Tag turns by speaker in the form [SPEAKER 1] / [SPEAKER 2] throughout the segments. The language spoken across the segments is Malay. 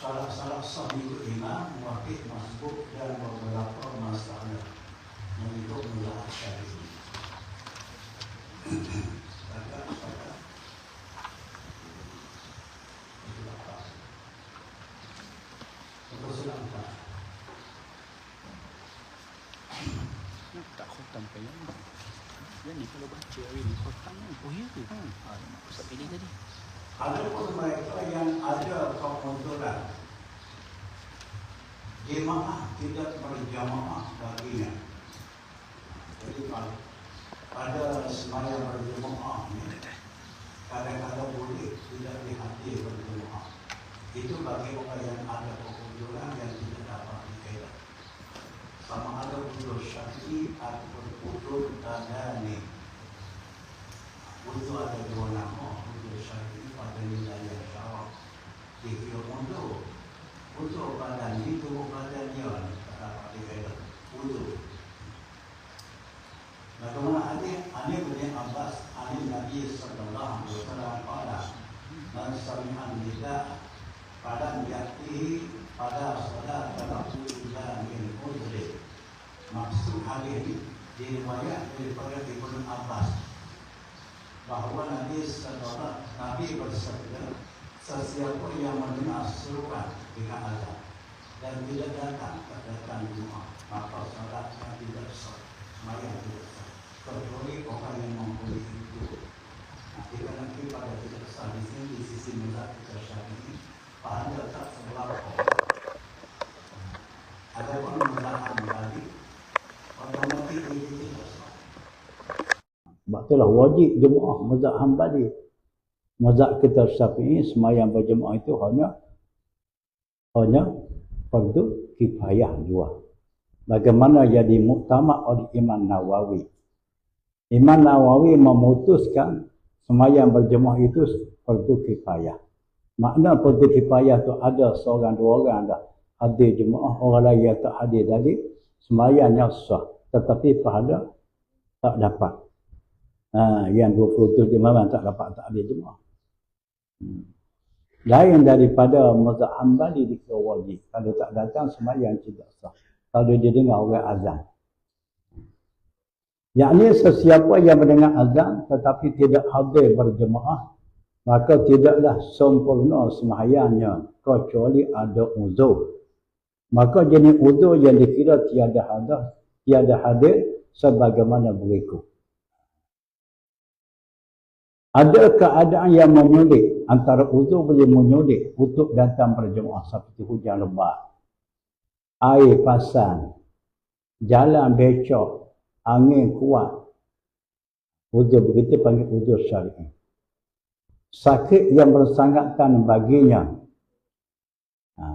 [SPEAKER 1] Salah-salah sah mengikut imam, wakil masbuk dan beberapa masalah mengikut mula syari'i. Ada pun mereka yang ada kemunduran. Jemaah tidak berjamaah baginya. Jadi pada semayang berjemaah ni Kadang-kadang boleh tidak dihadir berjemaah Itu bagi orang yang ada kemunduran yang tidak dapat dikira. Sama ada udur syar'i ataupun udur tadani. Udur ada dua nama Udur syar'i pada wilayah syarab Dikira mundur Udur badan itu badan dia Tak dapat dikira Udur Bagaimana hadis Ali bin Abbas Ali Nabi sallallahu alaihi wasallam pada man sami'an nida pada yati pada salat Rasulullah min udri maksud hadis ini diriwayat daripada Ibnu Abbas bahawa Nabi sallallahu Nabi bersabda sesiapa yang mendengar seruan dengan azan dan tidak datang datang Jumaat maka salatnya tidak sah semayang tidak sah kecuali orang yang mempunyai itu. Nanti nanti pada tidak sah di sini di sisi mudah kita syari pada tak sebelah ada pun menggunakan balik otomatik itu tidak sah
[SPEAKER 2] Sebab itulah wajib jemaah mazhab Hambali. Mazhab kita Syafi'i semayang berjemaah itu hanya hanya fardu kifayah jua. Bagaimana jadi muktamad oleh Imam Nawawi. Imam Nawawi memutuskan semayang berjemaah itu fardu kifayah. Makna fardu kifayah tu ada seorang dua orang dah hadir jemaah, orang lain yang tak hadir tadi semayangnya sah. Tetapi pahala tak dapat. Ha, yang 27 malam tak dapat tak ada jemaah. Hmm. Lain daripada mazhab Hambali di wajib. Kalau tak datang sembahyang tidak sah. Kalau dia dengar orang azan. Yakni sesiapa yang mendengar azan tetapi tidak hadir berjemaah maka tidaklah sempurna sembahyangnya kecuali ada uzur. Maka jenis uzur yang dikira tiada hadir, tiada hadir sebagaimana berikut. Ada keadaan yang menyulit antara uzur boleh menyulit untuk datang berjemaah seperti hujan lebat, air pasang, jalan becok, angin kuat. Uzur begitu panggil uzur syar'i. Sakit yang bersanggatkan baginya ha.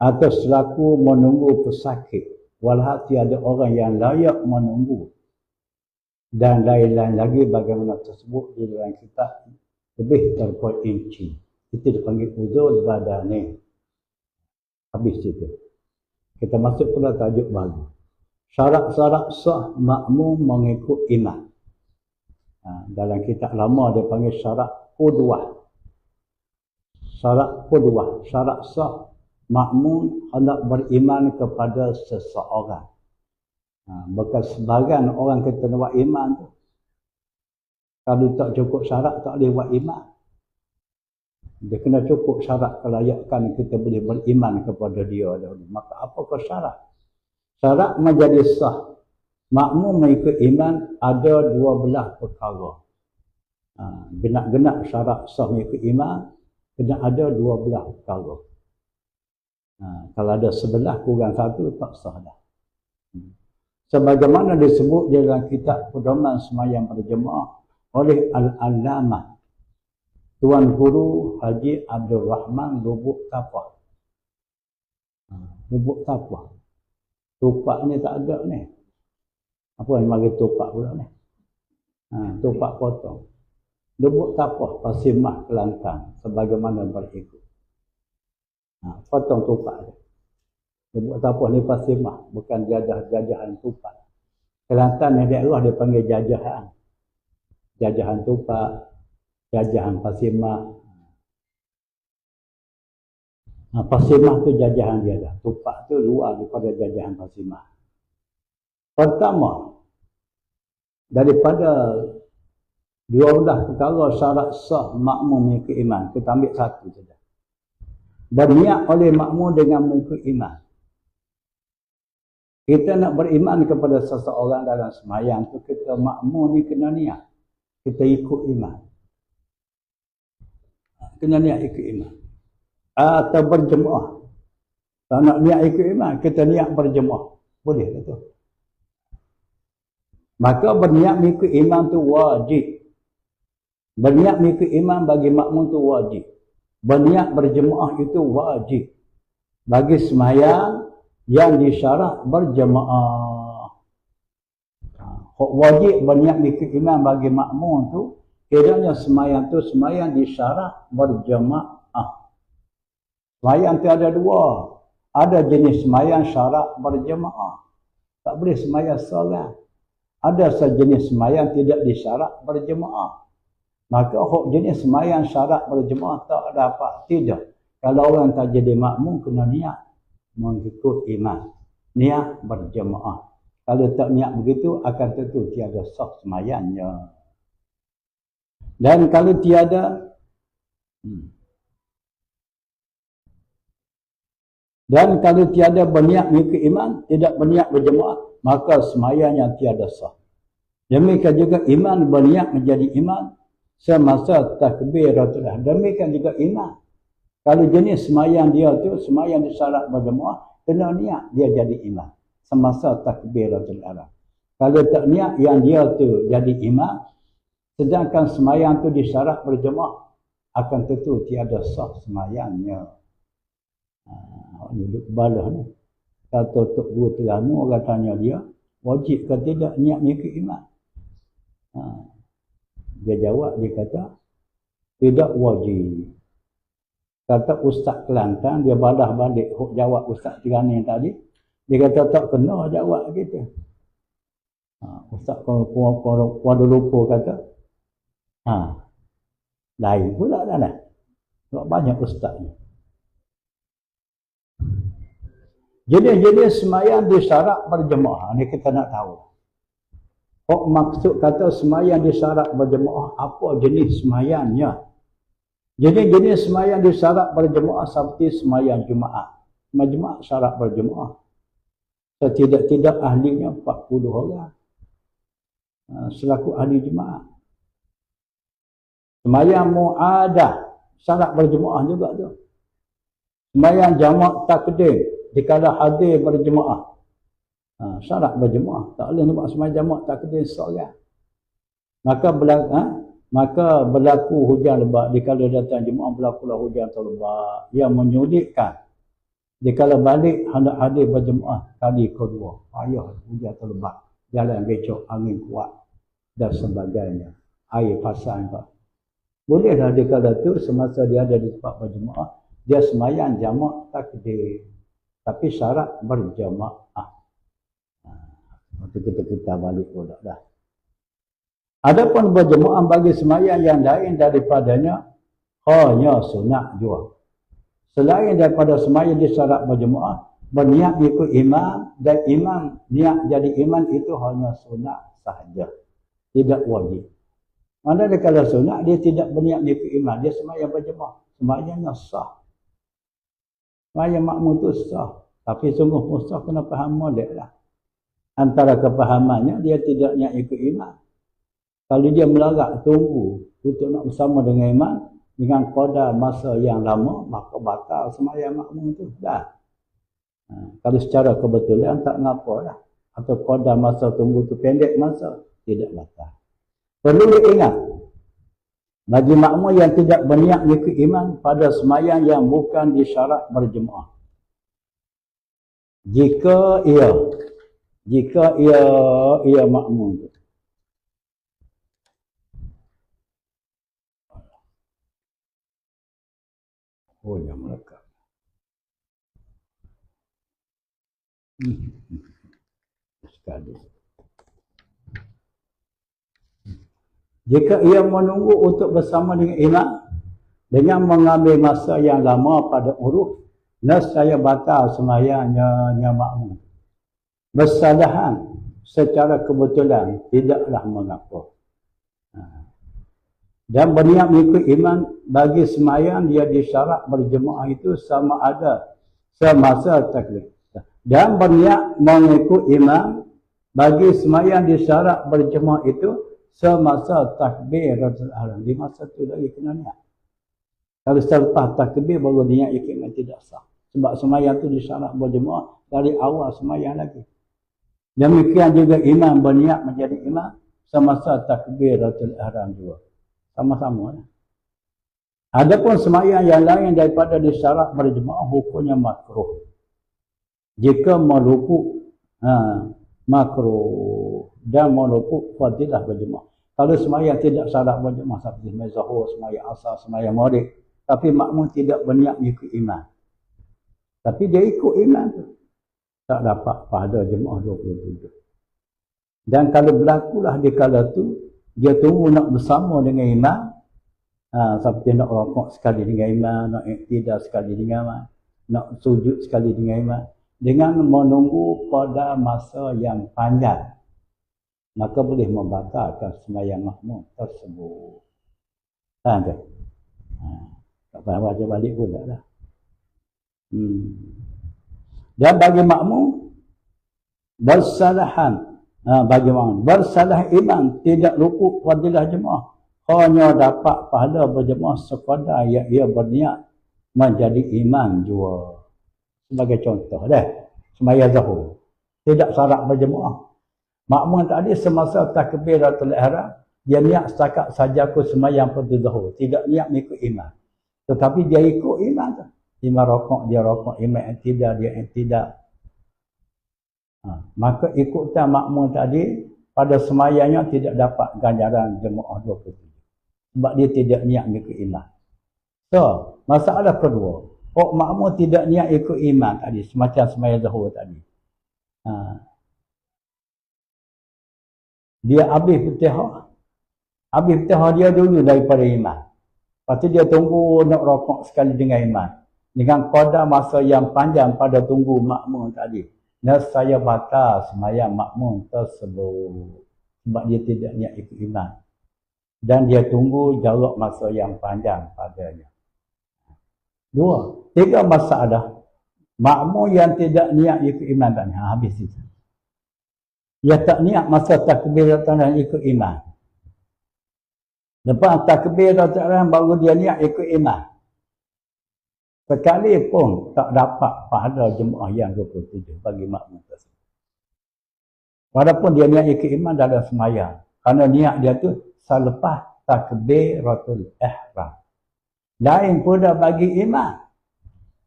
[SPEAKER 2] atau selaku menunggu pesakit walau tiada orang yang layak menunggu dan lain-lain lagi bagaimana tersebut di dalam kitab lebih terperinci. Itu dipanggil uzur badani. Habis itu. Kita masuk pada tajuk baru. Syarat-syarat sah makmum mengikut imam. Ha, dalam kitab lama dia panggil syarat qudwah. Syarat qudwah. Syarat sah makmum hendak beriman kepada seseorang. Ha, bekas sebagian orang kata nak buat iman tu. Kalau tak cukup syarat tak boleh buat iman. Dia kena cukup syarat kelayakan kita boleh beriman kepada dia dahulu. Maka apakah syarat? Syarat menjadi sah. Makmum mengikut iman ada dua belah perkara. Ha, genak-genak syarat sah mengikut iman kena ada dua belah perkara. Ha, kalau ada sebelah kurang satu tak sah dah. Hmm sebagaimana disebut di dalam kitab pedoman semayang berjemaah oleh Al-Allamah Tuan Guru Haji Abdul Rahman Lubuk Tapah. Ha, Lubuk Tapah. Tupak ni tak ada ni. Apa yang bagi tupak pula ni? Ha, tupak potong. Lubuk Tapah Pasimah Kelantan sebagaimana berikut. Ha, potong tupak dia. Dia buat apa ni pasimah. Bukan jajah-jajahan tupak. Kelantan yang daerah dia panggil jajahan. Jajahan tupak. Jajahan pasimah. Nah, Pasimah tu jajahan dia dah. Tupak tu luar daripada jajahan Pasimah. Pertama, daripada dua belah perkara syarat sah makmum mengikut iman. Kita ambil satu saja. Berniat oleh makmum dengan mengikut iman. Kita nak beriman kepada seseorang dalam semayang tu kita makmum ni kena niat. Kita ikut iman. Kena niat ikut iman. Atau berjemaah. Kalau nak niat ikut iman, kita niat berjemaah. Boleh ke tu? Maka berniat mengikut iman tu wajib. Berniat mengikut iman bagi makmum tu wajib. Berniat berjemaah itu wajib. Bagi semayang yang disyarat berjemaah. Hak wajib berniat mengikut iman bagi makmum tu. Kiranya semayang tu semayang disyarat berjemaah. Semayang tu ada dua. Ada jenis semayang syarat berjemaah. Tak boleh semayang seorang ada sejenis semayang tidak disyarat berjemaah. Maka hok jenis semayang syarat berjemaah tak dapat tidak. Kalau orang tak jadi makmum kena niat mengikut iman. Niat berjemaah. Kalau tak niat begitu akan tentu tiada sah semayangnya. Dan kalau tiada hmm. Dan kalau tiada berniat mengikut iman, tidak berniat berjemaah, maka semayangnya tiada sah. Demikian juga iman berniat menjadi iman semasa takbiratul Demikian juga iman. Kalau jenis semayang dia tu, semayang di syarat berjemaah, kena niat dia jadi iman. Semasa takbiratul ihram. Kalau tak niat yang dia tu jadi iman, sedangkan semayang tu di berjemaah, akan tentu tiada sah semayangnya. Ha, duduk balah ni. Kata Tok Guru Teranu, orang tanya dia, wajib ke tidak niat mengikut iman? Ha. Dia jawab, dia kata, tidak wajib. Kata Ustaz Kelantan, dia balah balik jawab Ustaz Tirani tadi. Dia kata, tak kena jawab kita. Ha. Ustaz Kuala Lumpur kata, ha. lain pula dah lah. Sebab banyak Ustaz ni. Jenis-jenis semayang disyarat berjemaah. Ini kita nak tahu. Oh, maksud kata semayang disyarat berjemaah. Apa jenis semayangnya? Jenis-jenis semayang disyarat berjemaah seperti semayang Jumaat. Majemaah syarat berjemaah. Setidak-tidak ahlinya 40 orang. Ha, selaku ahli Jumaat. Semayang mu'adah. Syarat berjemaah juga tu. Semayang jamak takdim dikala hadir berjemaah. Ha, syarat berjemaah. Tak boleh nak buat semua jemaah tak kena seorang. Maka berlaku, ha? Maka berlaku hujan lebat. Dikala datang jemaah berlaku hujan lebat. Yang menyulitkan. Dikala balik hendak hadir berjemaah kali kedua. Ayah hujan lebat. Jalan becok, angin kuat. Dan sebagainya. Air pasang. Bolehlah dikala tu semasa dia ada di tempat berjemaah. Dia semayang jamak takdir. Tapi syarat berjamaah. Waktu ha, kita kita balik pula dah. Adapun berjemaah bagi semayang yang lain daripadanya hanya sunat jua. Selain daripada semayang di syarat berjemaah, berniat ikut imam dan imam niat jadi imam itu hanya sunat sahaja. Tidak wajib. Mana dia kalau sunat, dia tidak berniat ikut imam. Dia semayang berjemaah. Semayangnya sah. Maya makmum tu sah. Tapi sungguh Musa kena faham molek lah. Antara kepahamannya, dia tidak nak ikut iman. Kalau dia melarat, tunggu untuk nak bersama dengan iman, dengan koda masa yang lama, maka batal semayang makmum tu. Dah. Ha, kalau secara kebetulan, tak ngapa lah. Atau koda masa tunggu tu pendek masa, tidak batal. Perlu diingat, bagi makmum yang tidak berniat mengikut iman pada semayang yang bukan disyarat berjemaah. Jika ia jika ia ia makmum Oh ya mereka. Hmm. Sekali. Jika ia menunggu untuk bersama dengan imam dengan mengambil masa yang lama pada uruf Nescaya batal semayangnya nya makmum. Bersalahan secara kebetulan tidaklah mengapa. Ha. Dan berniat mengikut iman bagi semayang dia disyarat berjemaah itu sama ada semasa takbir. Dan berniat mengikut iman bagi semayang disyarat berjemaah itu semasa takbir di masa itu lagi kena niat. Kalau selepas takbir baru niat ikhlas tidak sah. Sebab semayang itu disyarat berjemaah dari awal semayang lagi. Demikian juga imam berniat menjadi imam semasa takbiratul ihram juga. Sama-sama. Ya. Adapun semayang yang lain daripada disyarat berjemaah hukumnya makruh. Jika melupu ha, makruh dan melupu fadilah berjemaah. Kalau semayang tidak syarat berjemaah seperti semayang zuhur, semayang asar, semayang maghrib, tapi makmum tidak berniat mengikut iman. Tapi dia ikut iman tu. Tak dapat pada jemaah 27. Dan kalau berlakulah di kala tu, dia tunggu nak bersama dengan iman. Ha, seperti nak rokok sekali dengan iman, nak tidak sekali dengan iman, nak sujud sekali dengan iman. Dengan menunggu pada masa yang panjang. Maka boleh membatalkan semayang makmum tersebut. Ha, okay. ha. Tak payah baca balik pun tak lah. Hmm. Dan bagi makmum, bersalahan. Ha, bagi makmum, bersalah iman, tidak luput fadilah jemaah. Hanya dapat pahala berjemaah sekadar yang ia berniat menjadi iman jua. Sebagai contoh dah. Semaya zahur. Tidak syarat berjemaah. Makmum tadi semasa takbiratul ihram dia niat setakat saja aku semayang pada zahur. Tidak niat mengikut iman. Tetapi dia ikut imam tu. Rokok, dia rokok. Imam yang tidak, dia yang tidak. Ha. Maka ikutan makmum tadi, pada semayanya tidak dapat ganjaran jemaah 27. Sebab dia tidak niat ikut imam. So, masalah kedua. Oh, makmum tidak niat ikut imam tadi. Semacam semayang zuhur tadi. Ha. Dia habis petihah. Habis petihah dia dulu daripada imam. Lepas tu dia tunggu nak rokok sekali dengan iman. Dengan koda masa yang panjang pada tunggu makmum tadi. Nas saya batas semayang makmum tersebut. Sebab dia tidak niat ikut iman. Dan dia tunggu jarak masa yang panjang padanya. Dua. Tiga masalah. Makmum yang tidak niat ikut iman ha, habis itu. Dia tak niat masa takbir dan ikut iman. Lepas takbir Ta'ala baru dia niat ikut iman. Sekali pun tak dapat pahala jemaah yang 27 bagi makmum tersebut. Walaupun dia niat ikut iman dalam semayang. Kerana niat dia tu selepas takbiratul ihram. Lain pula bagi iman.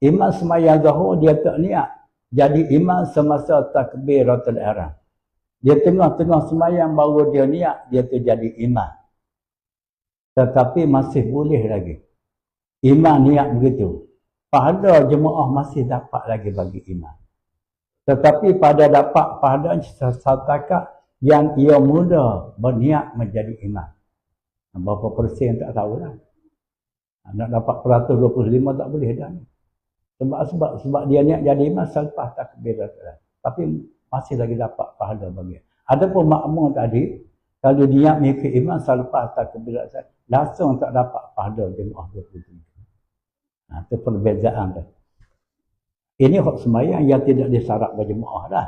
[SPEAKER 2] Iman semayang zahur dia tak niat. Jadi iman semasa takbiratul ihram. Dia tengah-tengah semayang baru dia niat dia tu jadi iman. Tetapi masih boleh lagi. Iman niat begitu. Pahala jemaah masih dapat lagi bagi iman. Tetapi pada dapat pahala setakat yang ia muda berniat menjadi iman. Berapa persen tak tahulah. Nak dapat peratus 25 tak boleh dah. Sebab, sebab, sebab dia niat jadi iman selepas takbir. Tapi masih lagi dapat pahala bagi. Adapun makmum tadi, kalau niat mengikut iman selepas takbir langsung tak dapat pahala jemaah 27. Ha, itu perbezaan tu. Ini hak semayang yang tidak disyarat berjemaah dah.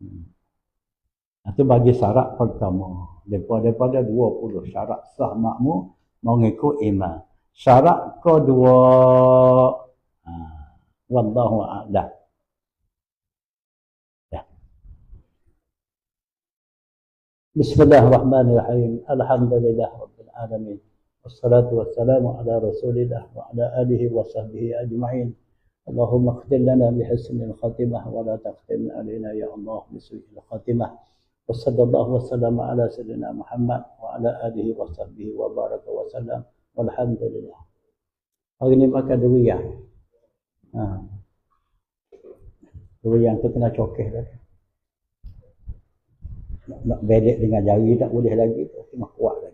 [SPEAKER 2] Hmm. Itu bagi syarat pertama. Daripada, daripada 20 syarat sah makmu mengikut iman. Syarat kedua. Ha, Wallahu a'lam. Wassalatu wassalamu ala rasulillah wa ala alihi wa sahbihi ajma'in. Allahumma khtir lana bihasnil khatimah wa la taqtimna alina ya Allah bisuhil khatimah. Wa sallallahu wassalamu ala sallina Muhammad wa ala alihi wa sahbihi wa baraka wa sallam. Walhamdulillah. Hari ni maka dua yang. Ha. Dua yang tu kena cokeh lah. Nak, nak bedek dengan jari tak boleh lagi. Tu. Kena kuat lah.